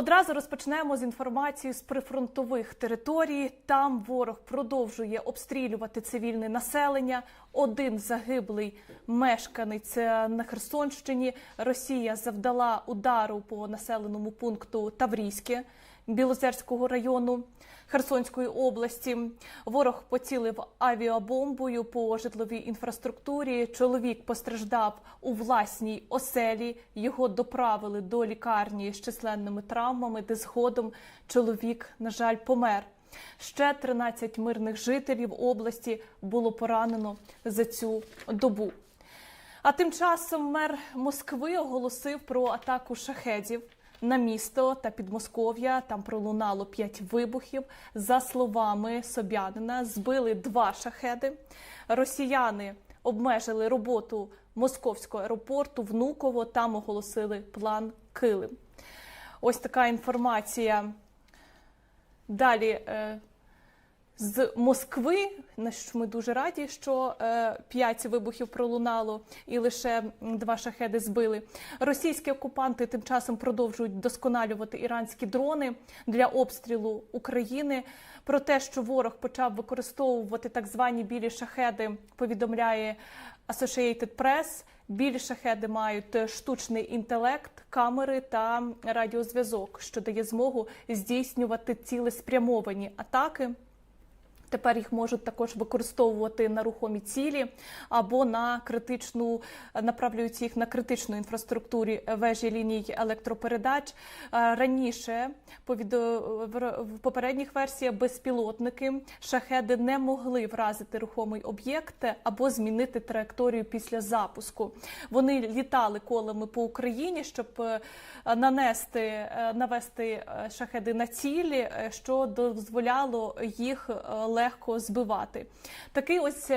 Одразу розпочнемо з інформації з прифронтових територій. Там ворог продовжує обстрілювати цивільне населення. Один загиблий мешканець е, на Херсонщині. Росія завдала удару по населеному пункту Таврійське Білозерського району. Херсонської області ворог поцілив авіабомбою по житловій інфраструктурі. Чоловік постраждав у власній оселі. Його доправили до лікарні з численними травмами, де згодом чоловік, на жаль, помер. Ще 13 мирних жителів області було поранено за цю добу. А тим часом мер Москви оголосив про атаку шахедів на місто та Підмосков'я. Там пролунало п'ять вибухів. За словами Собянина, збили два шахеди. Росіяни обмежили роботу московського аеропорту Внуково. Там оголосили план Килим. Ось така інформація. Далі е, з Москви, на що ми дуже раді, що е, п'ять вибухів пролунало і лише два шахеди збили. Російські окупанти тим часом продовжують вдосконалювати іранські дрони для обстрілу України. Про те, що ворог почав використовувати так звані білі шахеди, повідомляє Associated Press. Білі шахеди мають штучний інтелект, камери та радіозв'язок, що дає змогу здійснювати цілеспрямовані атаки. Тепер їх можуть також використовувати на рухомі цілі або на критичну направлюють їх на критичну інфраструктурі вежі ліній електропередач. Раніше в попередніх версіях безпілотники шахеди не могли вразити рухомий об'єкт або змінити траєкторію після запуску. Вони літали колами по Україні, щоб нанести навести шахеди на цілі, що дозволяло їх легко збивати. Такий ось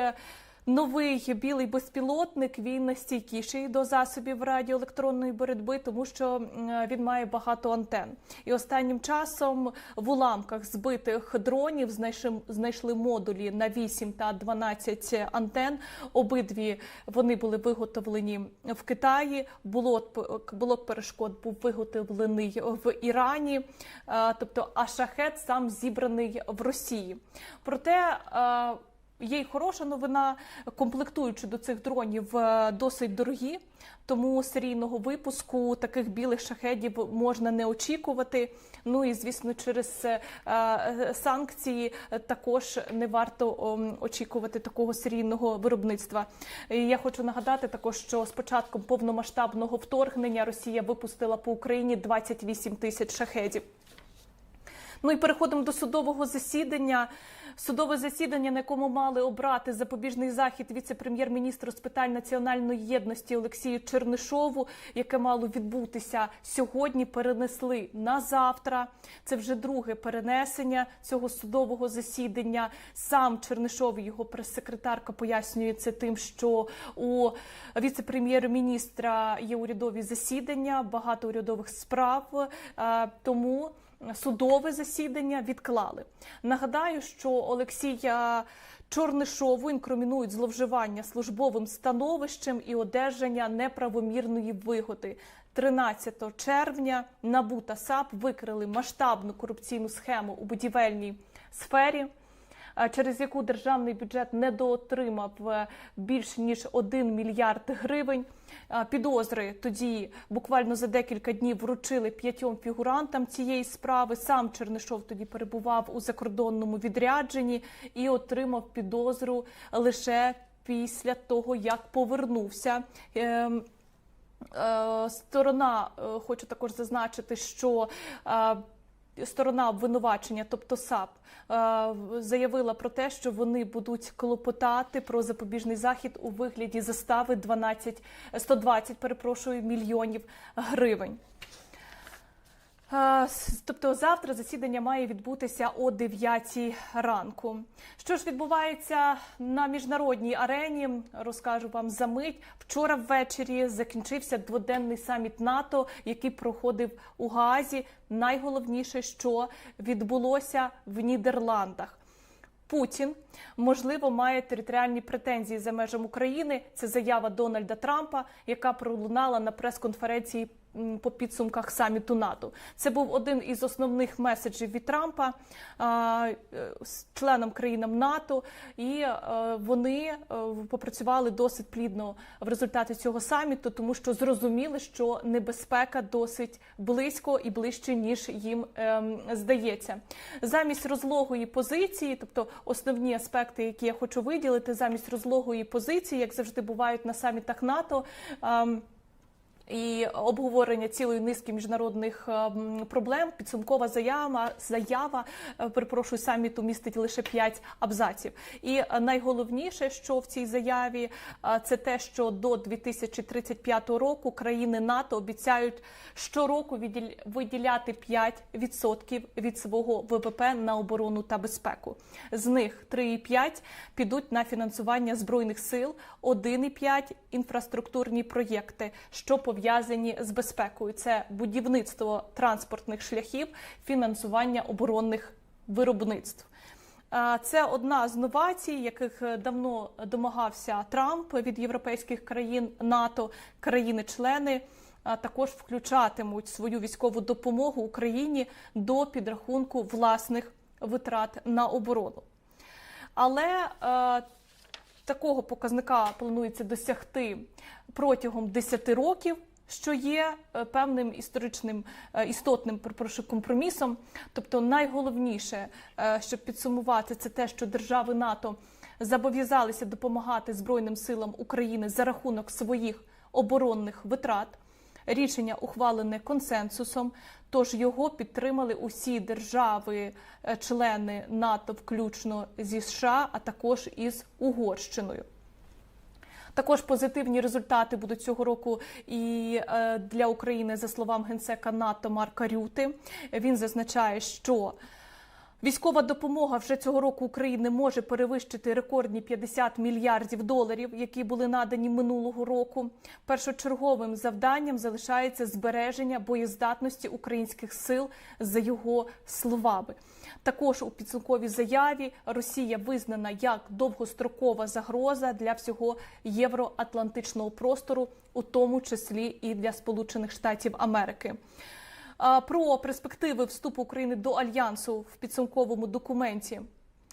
новий білий безпілотник він стійкіший до засобів радіоелектронної боротьби, тому що він має багато антен. І останнім часом в уламках збитих дронів знайшли, знайшли модулі на 8 та 12 антен. Обидві вони були виготовлені в Китаї. Блок, блок перешкод був виготовлений в Ірані, тобто а шахет сам зібраний в Росії. Проте Є й хороша новина, комплектуючи до цих дронів досить дорогі, тому серійного випуску таких білих шахедів можна не очікувати. Ну і звісно, через санкції також не варто очікувати такого серійного виробництва. Я хочу нагадати також, що з початком повномасштабного вторгнення Росія випустила по Україні 28 тисяч шахедів. Ну і переходимо до судового засідання. Судове засідання, на якому мали обрати запобіжний захід віце-прем'єр-міністру з питань національної єдності Олексію Чернишову, яке мало відбутися сьогодні, перенесли на завтра. Це вже друге перенесення цього судового засідання. Сам Чернишов, і його прес-секретарка, пояснює це тим, що у віце-прем'єр-міністра є урядові засідання, багато урядових справ. Тому судове засідання відклали. Нагадаю, що Олексія Чорнишову інкримінують зловживання службовим становищем і одержання неправомірної вигоди. 13 червня НАБУ та САП викрили масштабну корупційну схему у будівельній сфері. Через яку державний бюджет недоотримав більш ніж 1 мільярд гривень. Підозри тоді буквально за декілька днів вручили п'ятьом фігурантам цієї справи. Сам Чернишов тоді перебував у закордонному відрядженні і отримав підозру лише після того, як повернувся. Сторона хочу також зазначити, що Сторона обвинувачення, тобто САП, заявила про те, що вони будуть клопотати про запобіжний захід у вигляді застави 12, 120, перепрошую, мільйонів гривень. Тобто завтра засідання має відбутися о 9 ранку. Що ж відбувається на міжнародній арені? Розкажу вам за мить. Вчора ввечері закінчився дводенний саміт НАТО, який проходив у Гаазі. Найголовніше, що відбулося в Нідерландах. Путін можливо має територіальні претензії за межами України. Це заява Дональда Трампа, яка пролунала на прес-конференції по підсумках саміту НАТО. Це був один із основних меседжів від Трампа е, з членам країнам НАТО, і е, вони е, попрацювали досить плідно в результаті цього саміту, тому що зрозуміли, що небезпека досить близько і ближче ніж їм ем, здається. Замість розлогої позиції, тобто основні аспекти, які я хочу виділити, замість розлогої позиції, як завжди бувають на самітах НАТО. І обговорення цілої низки міжнародних ем, проблем. Підсумкова заява заява е, перепрошую саміту містить лише 5 абзаців. І е, найголовніше, що в цій заяві, е, це те, що до 2035 року країни НАТО обіцяють щороку виділяти 5% від свого ВВП на оборону та безпеку. З них 3,5 підуть на фінансування збройних сил, 1,5 – інфраструктурні проєкти, що пов'язані з безпекою. Це будівництво транспортних шляхів, фінансування оборонних виробництв. Це одна з новацій, яких е, давно домагався Трамп від європейських країн НАТО, країни-члени. Також включатимуть свою військову допомогу Україні до підрахунку власних витрат на оборону. Але е, такого показника планується досягти протягом 10 років, що є е, певним історичним е, істотним прошу, компромісом. Тобто, найголовніше, е, щоб підсумувати, це те, що держави НАТО зобов'язалися допомагати Збройним силам України за рахунок своїх оборонних витрат. Рішення ухвалене консенсусом, тож його підтримали усі держави-члени НАТО, включно зі США, а також із Угорщиною. Також позитивні результати будуть цього року і е, для України, за словами генсека НАТО Марка Рюти. Він зазначає, що Військова допомога вже цього року України може перевищити рекордні 50 мільярдів доларів, які були надані минулого року. Першочерговим завданням залишається збереження боєздатності українських сил за його словами. Також у підсумковій заяві Росія визнана як довгострокова загроза для всього євроатлантичного простору, у тому числі і для Сполучених Штатів Америки. Про перспективи вступу України до альянсу в підсумковому документі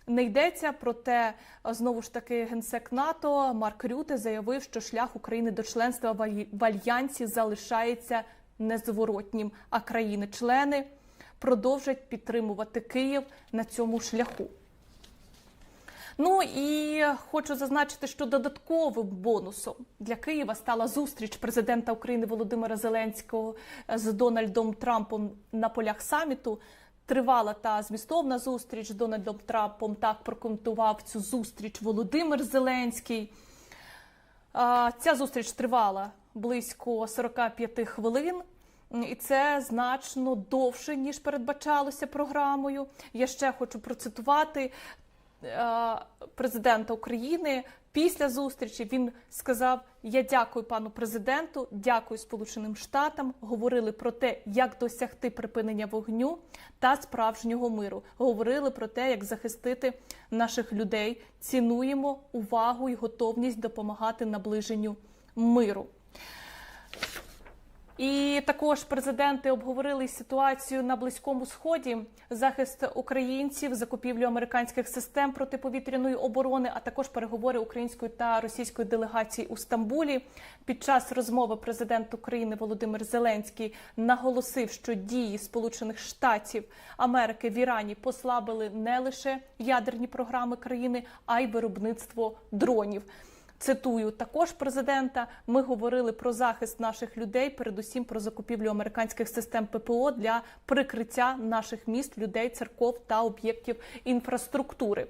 не йдеться. Проте знову ж таки генсек НАТО Марк Рюте заявив, що шлях України до членства в альянсі залишається незворотнім, а країни-члени продовжать підтримувати Київ на цьому шляху. Ну і хочу зазначити, що додатковим бонусом для Києва стала зустріч президента України Володимира Зеленського з Дональдом Трампом на полях саміту. Тривала та змістовна зустріч з Дональдом Трампом. Так прокоментував цю зустріч Володимир Зеленський. Ця зустріч тривала близько 45 хвилин. І це значно довше ніж передбачалося програмою. Я ще хочу процитувати е, президента України після зустрічі. Він сказав: Я дякую пану президенту, дякую Сполученим Штатам. Говорили про те, як досягти припинення вогню та справжнього миру. Говорили про те, як захистити наших людей. Цінуємо увагу і готовність допомагати наближенню миру. І також президенти обговорили ситуацію на близькому сході, захист українців, закупівлю американських систем протиповітряної оборони, а також переговори української та російської делегації у Стамбулі. Під час розмови президент України Володимир Зеленський наголосив, що дії Сполучених Штатів Америки в Ірані послабили не лише ядерні програми країни, а й виробництво дронів. Цитую також президента. Ми говорили про захист наших людей, передусім про закупівлю американських систем ППО для прикриття наших міст, людей, церков та об'єктів інфраструктури.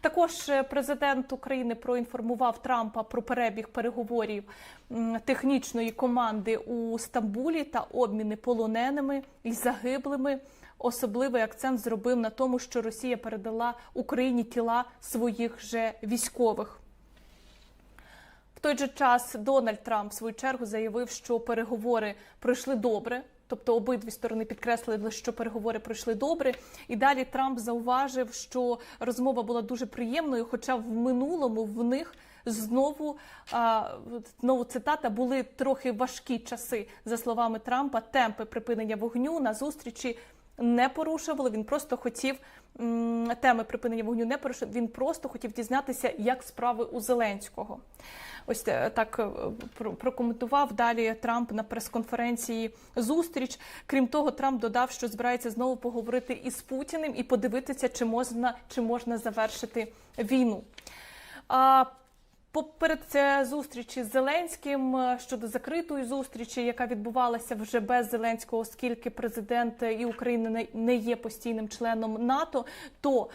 Також е, президент України проінформував Трампа про перебіг переговорів технічної команди у Стамбулі та обміни полоненими і загиблими. Особливий акцент зробив на тому, що Росія передала Україні тіла своїх же військових. В той же час Дональд Трамп в свою чергу заявив, що переговори пройшли добре. Тобто обидві сторони підкреслили, що переговори пройшли добре. І далі Трамп зауважив, що розмова була дуже приємною, хоча в минулому в них знову а, знову цитата були трохи важкі часи. За словами Трампа, темпи припинення вогню на зустрічі не порушували. Він просто хотів теми припинення вогню не порушив. Він просто хотів дізнатися, як справи у Зеленського. Ось е, так е, прокоментував далі Трамп на прес-конференції зустріч. Крім того, Трамп додав, що збирається знову поговорити із Путіним і подивитися, чи можна, чи можна завершити війну. Поперед е, зустрічі з Зеленським е, щодо закритої зустрічі, яка відбувалася вже без Зеленського, оскільки президент і України не- не є постійним членом НАТО, то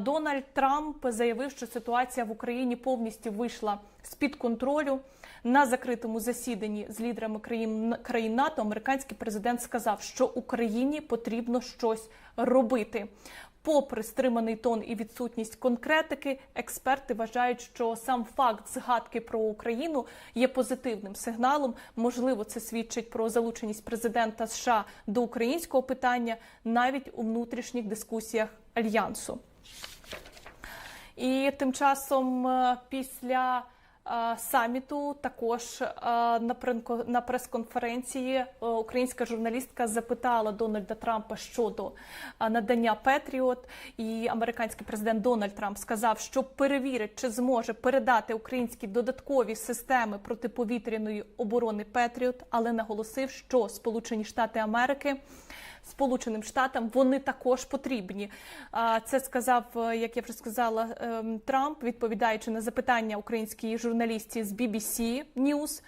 Дональд Трамп заявив, що ситуація в Україні повністю вийшла з під контролю. На закритому засіданні з лідерами країн країн НАТО американський президент сказав, що Україні потрібно щось робити. Попри стриманий тон і відсутність конкретики, експерти вважають, що сам факт згадки про Україну є позитивним сигналом. Можливо, це свідчить про залученість президента США до українського питання навіть у внутрішніх дискусіях альянсу. І тим часом е, після саміту також е, на прес-конференції е, українська журналістка запитала Дональда Трампа щодо е, надання Петріот, і американський президент Дональд Трамп сказав, що перевірить, чи зможе передати українські додаткові системи протиповітряної оборони Петріот, але наголосив, що Сполучені Штати Америки. Сполученим Штатам вони також потрібні. Це сказав, е, як я вже сказала, ем, Трамп, відповідаючи на запитання українській журналісті з BBC News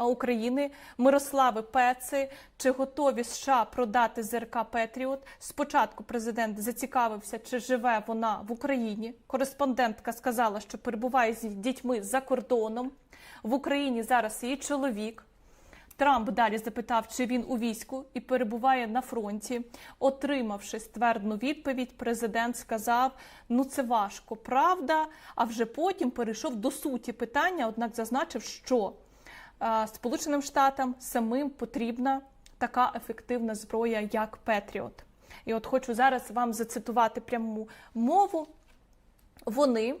України Мирослави Пеци, чи готові США продати ЗРК Петріот. Спочатку президент зацікавився, чи живе вона в Україні. Кореспондентка сказала, що перебуває з дітьми за кордоном. В Україні зараз її чоловік. Трамп далі запитав, чи він у війську і перебуває на фронті. Отримавши ствердну відповідь, президент сказав: ну це важко, правда. А вже потім перейшов до суті питання, однак зазначив, що е, Сполученим Штатам самим потрібна така ефективна зброя, як Петріот. І от хочу зараз вам зацитувати пряму мову. Вони,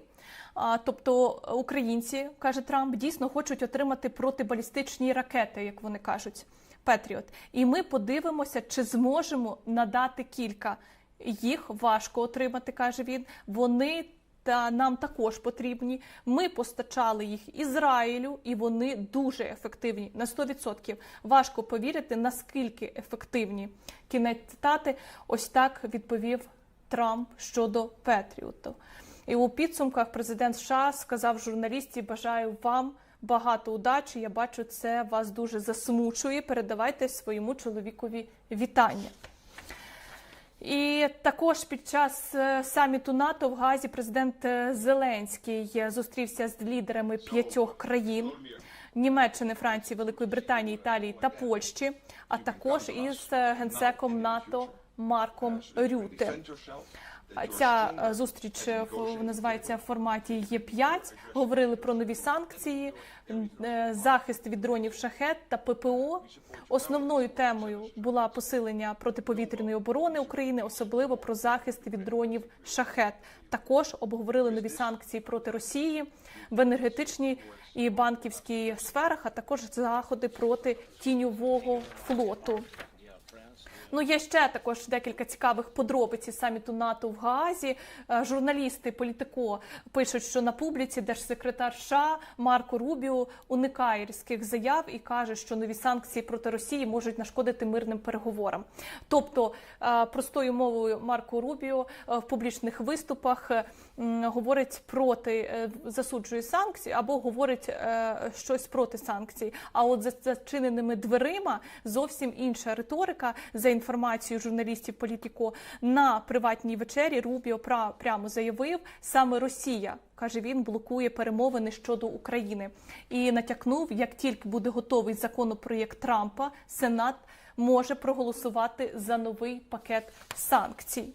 тобто українці, каже Трамп, дійсно хочуть отримати протибалістичні ракети, як вони кажуть, Петріот. І ми подивимося, чи зможемо надати кілька. Їх важко отримати, каже він. Вони та нам також потрібні. Ми постачали їх Ізраїлю, і вони дуже ефективні на 100%. Важко повірити, наскільки ефективні. Кінець цитати. Ось так відповів Трамп щодо Петріоту. І у підсумках президент США сказав журналістів: бажаю вам багато удачі. Я бачу, це вас дуже засмучує. Передавайте своєму чоловікові вітання. І також під час е, саміту НАТО в Газі президент е, Зеленський е, зустрівся з лідерами п'ятьох країн. Німеччини, Франції, Великої Британії, Італії та Польщі, а також із генсеком НАТО Марком Рюте. Ця е, зустріч е, називається в форматі Є5. Говорили про нові санкції, е, захист від дронів шахет та ППО. Основною темою була посилення протиповітряної оборони України, особливо про захист від дронів шахет. Також обговорили нові санкції проти Росії в енергетичній і банківській сферах, а також заходи проти тіньового флоту. Ну, є ще також декілька цікавих подробиць із саміту НАТО в Гаазі. Е, Журналісти Політико пишуть, що на публіці держсекретар США Марко Рубіо уникає різких заяв і каже, що нові санкції проти Росії можуть нашкодити мирним переговорам. Тобто, е, простою мовою Марко Рубіо е, в публічних виступах говорить проти е, засуджує санкції або говорить е, щось проти санкцій. А от за зачиненими дверима зовсім інша риторика. За інформацією журналістів Політіко на приватній вечері Рубіо прямо заявив, саме Росія. Каже, він блокує перемовини щодо України і натякнув, як тільки буде готовий законопроєкт Трампа, Сенат може проголосувати за новий пакет санкцій.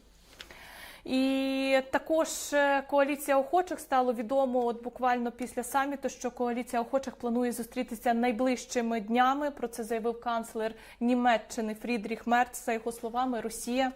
І також е, коаліція охочих стало відомо от буквально після саміту, що коаліція охочих планує зустрітися найближчими днями. Про це заявив канцлер Німеччини Фрідріх Мерц. За його словами, Росія.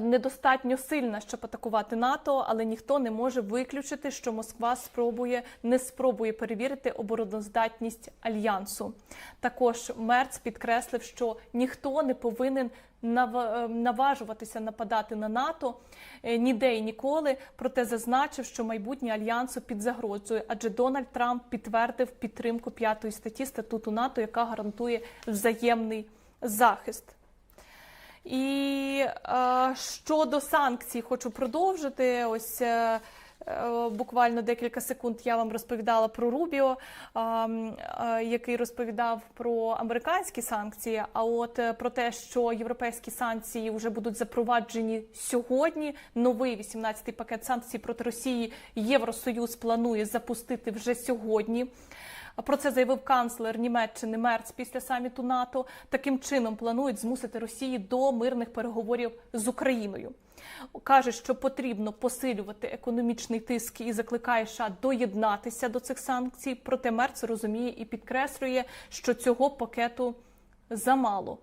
недостатньо сильна, щоб атакувати НАТО, але ніхто не може виключити, що Москва спробує не спробує перевірити обороноздатність альянсу. Також Мерц підкреслив, що ніхто не повинен наважуватися нападати на НАТО е, ніде і ніколи. Проте зазначив, що майбутнє альянсу під загрозою, адже Дональд Трамп підтвердив підтримку п'ятої статті статуту НАТО, яка гарантує взаємний захист. І е, щодо санкцій, хочу продовжити. Ось е, е, буквально декілька секунд я вам розповідала про Рубіо, е, е, який розповідав про американські санкції. А от е, про те, що європейські санкції вже будуть запроваджені сьогодні. Новий 18-й пакет санкцій проти Росії Євросоюз планує запустити вже сьогодні. Про це заявив канцлер Німеччини Мерц після саміту НАТО. Таким чином планують змусити Росії до мирних переговорів з Україною. Каже, що потрібно посилювати економічний тиск і закликає США доєднатися до цих санкцій. Проте Мерц розуміє і підкреслює, що цього пакету замало.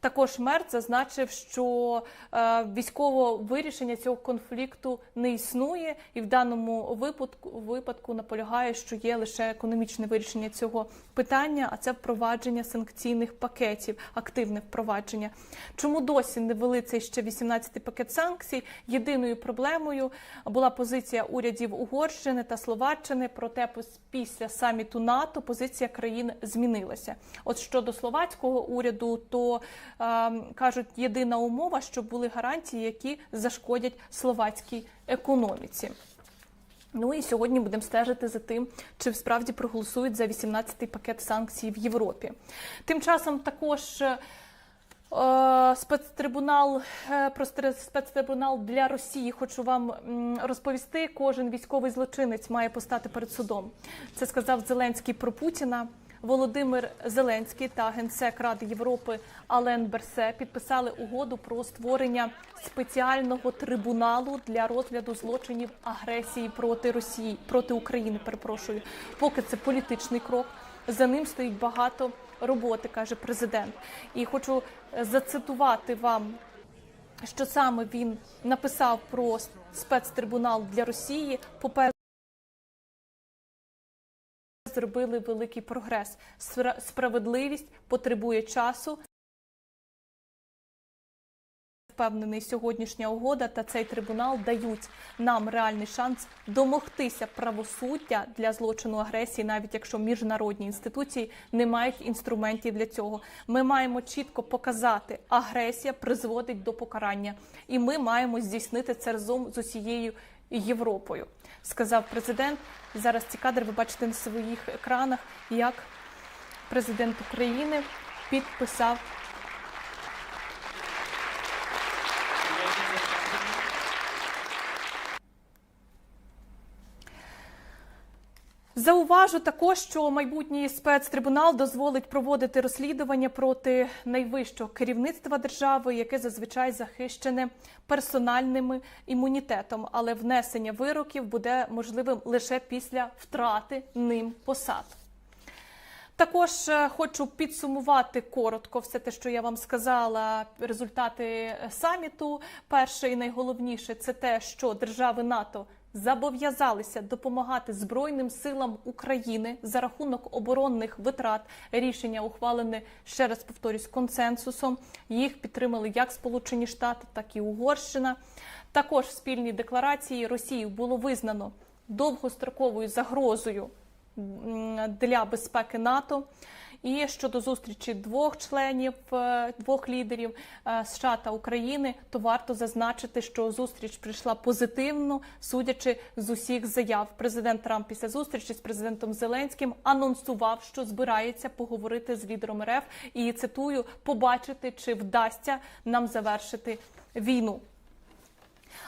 Також Мерц зазначив, що е, військового вирішення цього конфлікту не існує, і в даному випадку випадку наполягає, що є лише економічне вирішення цього питання, а це впровадження санкційних пакетів, активне впровадження. Чому досі не ввели цей ще 18-й пакет санкцій? Єдиною проблемою була позиція урядів Угорщини та Словаччини. Проте після саміту НАТО позиція країн змінилася. От щодо словацького уряду, то кажуть, єдина умова, щоб були гарантії, які зашкодять словацькій економіці. Ну і сьогодні будемо стежити за тим, чи справді проголосують за 18-й пакет санкцій в Європі. Тим часом також. е, Е, Спецтрибунал е, про спецтрибунал для Росії. Хочу вам розповісти. Кожен військовий злочинець має постати перед судом. Це сказав Зеленський про Путіна. Володимир Зеленський та генсек Ради Європи Ален Берсе підписали угоду про створення спеціального трибуналу для розгляду злочинів агресії проти Росії проти України. Перепрошую, поки це політичний крок. За ним стоїть багато роботи, каже президент. І хочу е, зацитувати вам, що саме він написав про спецтрибунал для Росії. По-перше, зробили великий прогрес. Справедливість потребує часу. Впевнений, сьогоднішня угода та цей трибунал дають нам реальний шанс домогтися правосуддя для злочину агресії, навіть якщо міжнародні інституції не мають інструментів для цього. Ми маємо чітко показати, агресія призводить до покарання, і ми маємо здійснити це разом з усією Європою, сказав президент. Зараз ці кадри ви бачите на своїх екранах, як президент України підписав Зауважу також, що майбутній спецтрибунал дозволить проводити розслідування проти найвищого керівництва держави, яке зазвичай захищене персональним імунітетом, але внесення вироків буде можливим лише після втрати ним посад. Також е, хочу підсумувати коротко все те, що я вам сказала. Результати саміту. Перше і найголовніше це те, що держави НАТО зобов'язалися допомагати Збройним силам України за рахунок оборонних витрат. Рішення ухвалене ще раз повторюсь консенсусом. Їх підтримали як Сполучені Штати, так і Угорщина. Також в спільній декларації Росію було визнано довгостроковою загрозою для безпеки НАТО. І щодо зустрічі двох членів, е, двох лідерів е, США та України, то варто зазначити, що зустріч прийшла позитивно, судячи з усіх заяв. Президент Трамп після зустрічі з президентом Зеленським анонсував, що збирається поговорити з лідером РФ і цитую побачити, чи вдасться нам завершити війну.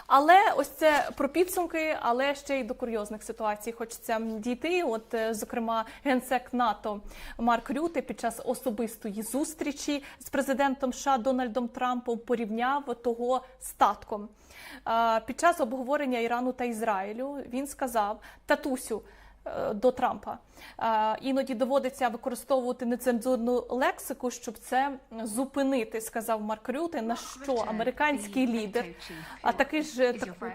Але ось це про підсумки, але ще й до курйозних ситуацій хочеться дійти. От, е, зокрема, генсек НАТО Марк Рюте під час особистої зустрічі з президентом США Дональдом Трампом порівняв того статком. Під час обговорення Ірану та Ізраїлю він сказав: Татусю, до Трампа. Е, Іноді доводиться використовувати нецензурну лексику, щоб це зупинити, сказав Марк Рюте. На що американський лідер, а такий ж так,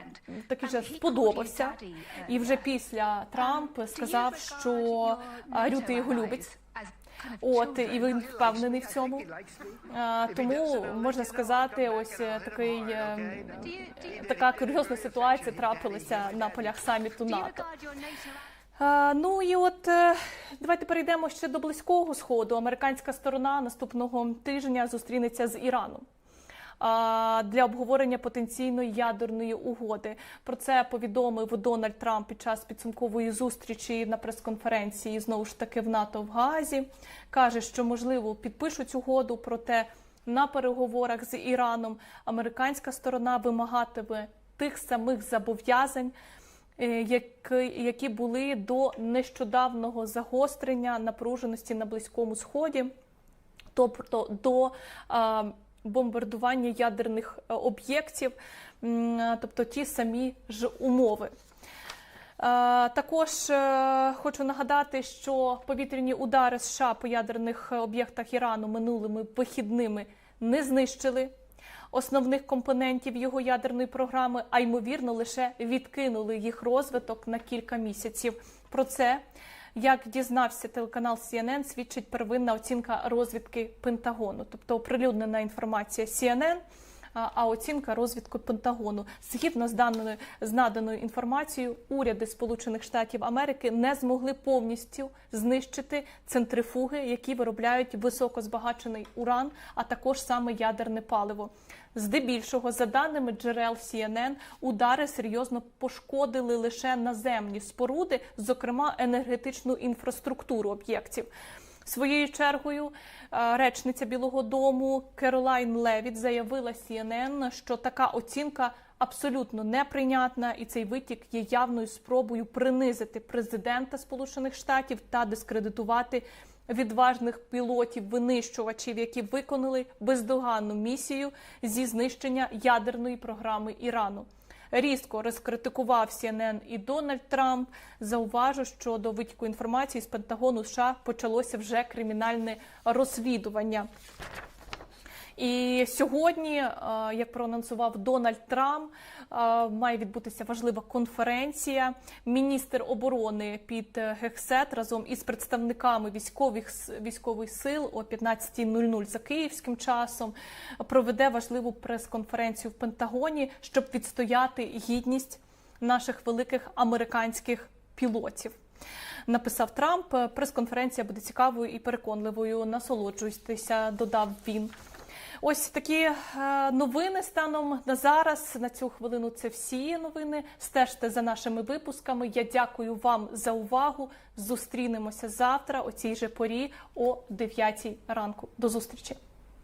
такий же сподобався. І вже після Трамп сказав, що Рюте його любить. От і він впевнений в цьому. А, Тому можна сказати, ось е, такий е, така курйозна ситуація трапилася на полях саміту НАТО. А, Ну і от е, давайте перейдемо ще до близького сходу. Американська сторона наступного тижня зустрінеться з Іраном. Для обговорення потенційної ядерної угоди про це повідомив Дональд Трамп під час підсумкової зустрічі на прес-конференції знову ж таки в НАТО в Гаазі. каже, що можливо підпишуть угоду, проте на переговорах з Іраном американська сторона вимагатиме тих самих зобов'язань, е, які, які були до нещодавного загострення напруженості на Близькому Сході, тобто до бомбардування ядерних е, об'єктів, тобто ті самі ж умови. Е, Також е, хочу нагадати, що повітряні удари США по ядерних е, об'єктах Ірану минулими вихідними не знищили основних компонентів його ядерної програми, а ймовірно лише відкинули їх розвиток на кілька місяців. Про це як дізнався телеканал CNN, свідчить первинна оцінка розвідки Пентагону, тобто оприлюднена інформація CNN, а оцінка розвідку Пентагону. Згідно з даною з наданою інформацією, уряди Сполучених Штатів Америки не змогли повністю знищити центрифуги, які виробляють високозбагачений уран, а також саме ядерне паливо. Здебільшого, за даними джерел CNN, удари серйозно пошкодили лише наземні споруди, зокрема енергетичну інфраструктуру об'єктів. Своєю чергою е, речниця Білого Дому Керолайн Левіт заявила CNN, що така оцінка абсолютно неприйнятна, і цей витік є явною спробою принизити президента Сполучених Штатів та дискредитувати відважних пілотів винищувачів, які виконали бездоганну місію зі знищення ядерної програми Ірану. Різко розкритикував CNN і Дональд Трамп. Зауважу, що до витіку інформації з Пентагону США почалося вже кримінальне розслідування. І сьогодні, е, як проанонсував Дональд Трамп, е, має відбутися важлива конференція. Міністр оборони під Гексет разом із представниками військових військових сил о 15.00 за київським часом проведе важливу прес-конференцію в Пентагоні, щоб відстояти гідність наших великих американських пілотів. Написав Трамп. Прес-конференція буде цікавою і переконливою. Насолоджуйтеся, додав він. Ось такі е, новини станом на зараз. На цю хвилину це всі новини. Стежте за нашими випусками. Я дякую вам за увагу. Зустрінемося завтра о цій же порі о 9 ранку. До зустрічі.